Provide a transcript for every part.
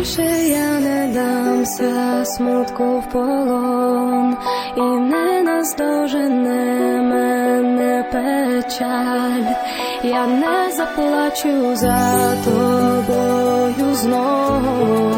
більше я не дамся смутку в полон, і не наздожене мене печаль, я не заплачу за тобою знову.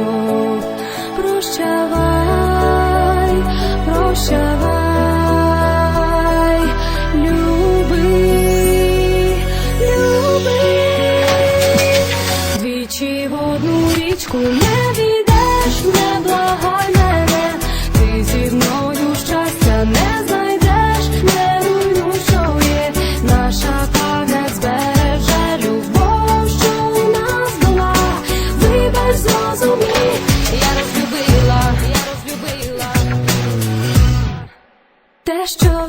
Річку не війдеш, не благай мене, ти зі мною щастя не знайдеш, не руйнуй, що є, наша пам'ять збереже любов, що у нас була, вибач зрозумій, я розлюбила, я розлюбила. Те, що